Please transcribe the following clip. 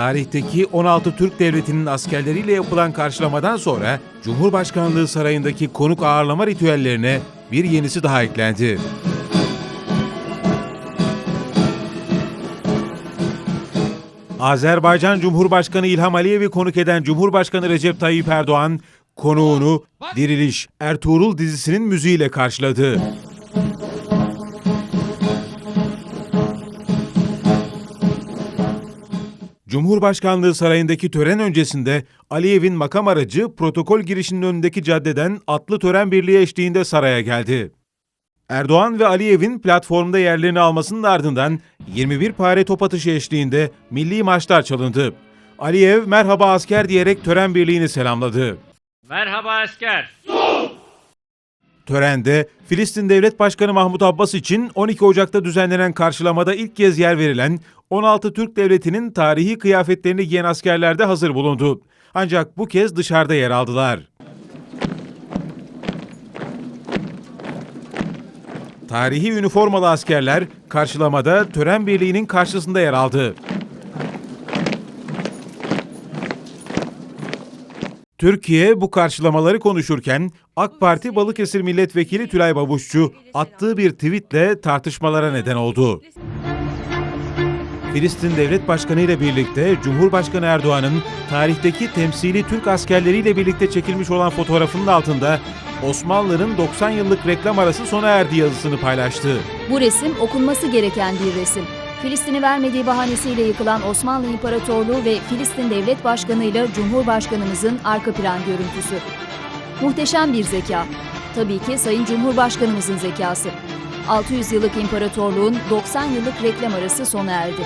tarihteki 16 Türk Devleti'nin askerleriyle yapılan karşılamadan sonra Cumhurbaşkanlığı Sarayı'ndaki konuk ağırlama ritüellerine bir yenisi daha eklendi. Azerbaycan Cumhurbaşkanı İlham Aliyev'i konuk eden Cumhurbaşkanı Recep Tayyip Erdoğan, konuğunu Diriliş Ertuğrul dizisinin müziğiyle karşıladı. Cumhurbaşkanlığı Sarayı'ndaki tören öncesinde Aliyev'in makam aracı protokol girişinin önündeki caddeden atlı tören birliği eşliğinde saraya geldi. Erdoğan ve Aliyev'in platformda yerlerini almasının ardından 21 pare top atışı eşliğinde milli maçlar çalındı. Aliyev merhaba asker diyerek tören birliğini selamladı. Merhaba asker. Törende Filistin Devlet Başkanı Mahmut Abbas için 12 Ocak'ta düzenlenen karşılamada ilk kez yer verilen 16 Türk Devleti'nin tarihi kıyafetlerini giyen askerler de hazır bulundu. Ancak bu kez dışarıda yer aldılar. Tarihi üniformalı askerler karşılamada tören birliğinin karşısında yer aldı. Türkiye bu karşılamaları konuşurken AK Parti Balıkesir Milletvekili Tülay Babuşçu attığı bir tweetle tartışmalara neden oldu. Filistin Devlet Başkanı ile birlikte Cumhurbaşkanı Erdoğan'ın tarihteki temsili Türk askerleriyle birlikte çekilmiş olan fotoğrafının altında Osmanlı'nın 90 yıllık reklam arası sona erdi yazısını paylaştı. Bu resim okunması gereken bir resim. Filistin'i vermediği bahanesiyle yıkılan Osmanlı İmparatorluğu ve Filistin Devlet Başkanı ile Cumhurbaşkanımızın arka plan görüntüsü. Muhteşem bir zeka. Tabii ki Sayın Cumhurbaşkanımızın zekası. 600 yıllık imparatorluğun 90 yıllık reklam arası sona erdi.